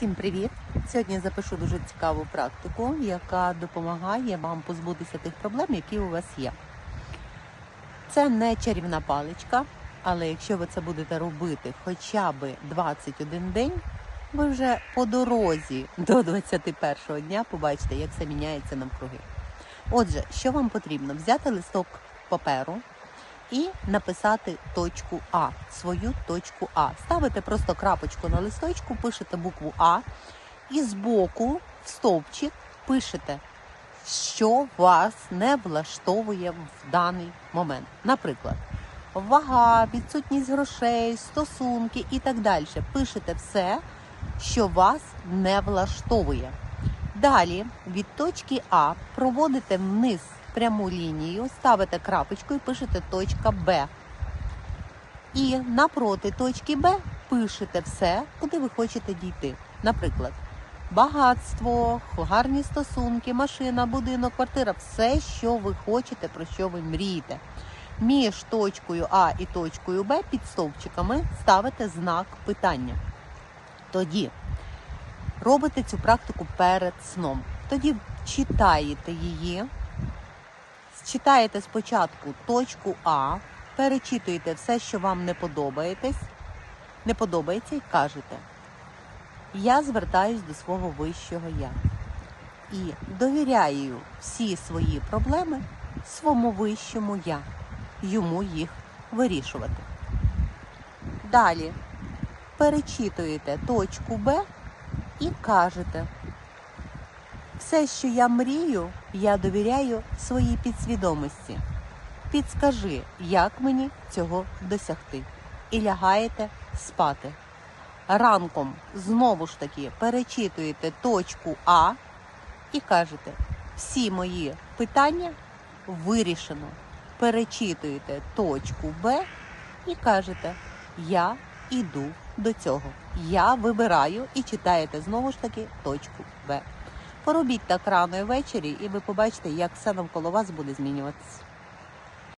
Всім привіт! Сьогодні запишу дуже цікаву практику, яка допомагає вам позбутися тих проблем, які у вас є. Це не чарівна паличка, але якщо ви це будете робити хоча б 21 день, ви вже по дорозі до 21 дня побачите, як це міняється навкруги. Отже, що вам потрібно? Взяти листок паперу і написати точку А, свою точку А. Ставите просто крапочку на листочку, пишете букву А і збоку в стовпчик пишете, що вас не влаштовує в даний момент. Наприклад, вага, відсутність грошей, стосунки і так далі. Пишете все, що вас не влаштовує. Далі від точки А проводите вниз пряму лінію, ставите крапочку і пишете точка Б. І напроти точки Б пишете все, куди ви хочете дійти. Наприклад, багатство, гарні стосунки, машина, будинок, квартира все, що ви хочете, про що ви мрієте. Між точкою А і точкою Б під стовпчиками ставите знак питання. Тоді робите цю практику перед сном. Тоді читаєте її, читаєте спочатку точку А, перечитуєте все, що вам не подобаєтесь, не подобається, і кажете: Я звертаюсь до свого вищого я і довіряю всі свої проблеми своєму вищому я, йому їх вирішувати. Далі перечитуєте точку Б і кажете. Все, що я мрію, я довіряю своїй підсвідомості. Підскажи, як мені цього досягти. І лягаєте спати. Ранком знову ж таки перечитуєте точку А і кажете, всі мої питання вирішено. Перечитуєте точку Б і кажете, я іду до цього. Я вибираю і читаєте знову ж таки точку Б. Поробіть так рано і ввечері, і ви побачите, як все навколо вас буде змінюватися.